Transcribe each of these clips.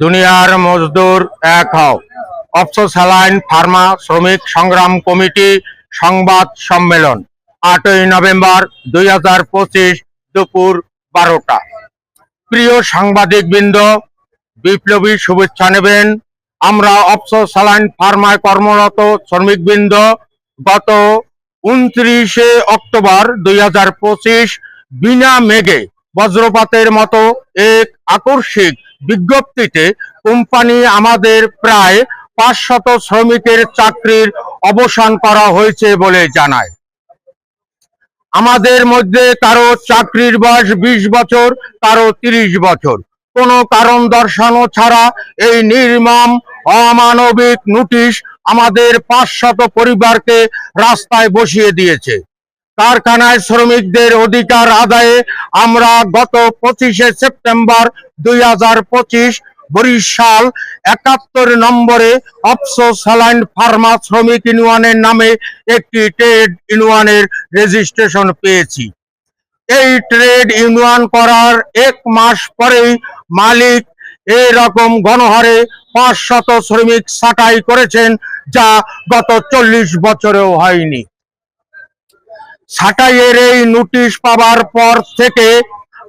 দুনিয়ার মজদুর এক হও। অফসোস হেলাইন ফার্মা শ্রমিক সংগ্রাম কমিটি সংবাদ সম্মেলন, আটই নভেম্বর দুই হাজার পঁচিশ দুপুর বারোটা। প্রিয় সাংবাদিক বৃন্দ বিপ্লবী শুভেচ্ছা নেবেন। আমরা অফসোস হেলাইন ফার্মায় কর্মরত শ্রমিকবৃন্দ গত উনত্রিশে অক্টোবর দুই হাজার পঁচিশ বিনা মেঘে বজ্রপাতের মতো এক আকর্ষিক বিজ্ঞপ্তিতে কোম্পানি আমাদের প্রায় পাঁচশত শ্রমিকের চাকরির অবসান করা হয়েছে বলে জানায়। আমাদের মধ্যে কারও চাকরির বয়স বিশ বছর, কারও তিরিশ বছর। কোনো কারণ দর্শানো ছাড়া এই নির্মম, অমানবিক নোটিশ আমাদের পাঁচশত পরিবারকে রাস্তায় বসিয়ে দিয়েছে। কারখানায় শ্রমিকদের অধিকার আদায়ে আমরা গত পঁচিশে সেপ্টেম্বর দুই হাজার পঁচিশ বরিশাল একাত্তর নম্বরে অফসোস স্যালাইন ফার্মা শ্রমিক ইউনিয়নের নামে একটি ট্রেড ইউনিয়নের রেজিস্ট্রেশন পেয়েছি। এই ট্রেড ইউনিয়ন করার এক মাস পরেই মালিক এরকম গণহারে পাঁচ শত শ্রমিক ছাঁটাই করেছেন যা গত চল্লিশ বছরেও হয়নি। ছাঁটাইয়ের এই নোটিশ পাবার পর থেকে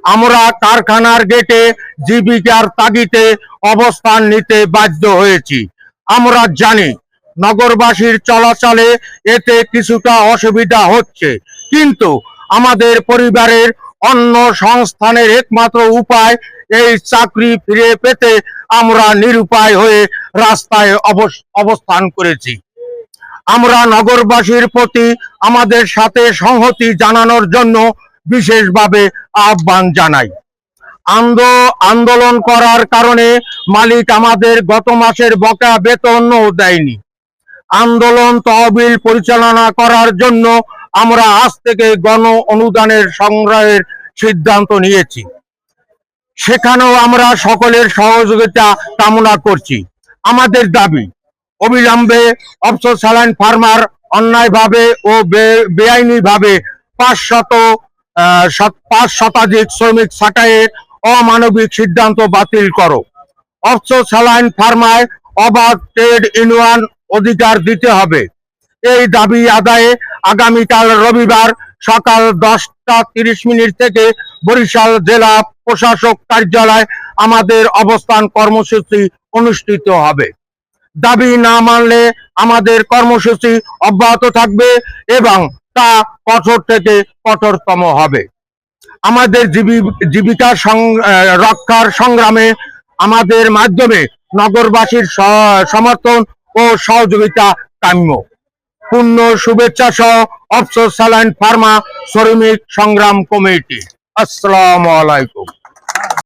আমরা কারখানার গেটে জীবিকার তাগিতে অবস্থান নিতে বাধ্য হয়েছি। আমরা জানি নগরবাসীর চলাচলে এতে কিছুটা অসুবিধা হচ্ছে, কিন্তু আমাদের পরিবারের অন্য সংস্থানের একমাত্র উপায় এই চাকরি ফিরে পেতে আমরা নিরুপায় হয়ে রাস্তায় অবস- অবস্থান করেছি। আমরা নগরবাসীর প্রতি আমাদের সাথে সংহতি জানানোর জন্য বিশেষভাবে আহ্বান জানাই। আন্দ, আন্দোলন করার কারণে মালিক আমাদের গত মাসের বকা বেতনও দেয়নি। আন্দোলন তহবিল পরিচালনা করার জন্য আমরা আজ থেকে গণ অনুদানের সংগ্রহের সিদ্ধান্ত নিয়েছি। সেখানেও আমরা সকলের সহযোগিতা কামনা করছি। আমাদের দাবি অবিলম্বে অফসর স্যালাইন ফার্মার অন্যায়ভাবে ও বেআইনি ভাবে পাঁচ শত পাঁচ শতাধিক শ্রমিক ছাঁটাইয়ের অমানবিক সিদ্ধান্ত বাতিল করো। অফসর স্যালাইন ফার্মায় অবাধ ট্রেড ইউনিয়ন অধিকার দিতে হবে। এই দাবি আদায়ে আগামীকাল রবিবার সকাল দশটা তিরিশ মিনিট থেকে বরিশাল জেলা প্রশাসক কার্যালয় আমাদের অবস্থান কর্মসূচি অনুষ্ঠিত হবে। দাবি না মানলে আমাদের কর্মসূচি অব্যাহত থাকবে এবং তা কঠোর থেকে কঠোরতম হবে। আমাদের জীবি- জীবিকা রক্ষার সংগ্রামে আমাদের মাধ্যমে নগরবাসীর সমর্থন ও সহযোগিতা কাম্য। পূর্ণ শুভেচ্ছা সহ অফসর স্যালাইন ফার্মা শ্রমিক সংগ্রাম কমিটি। আসসালামু আলাইকুম।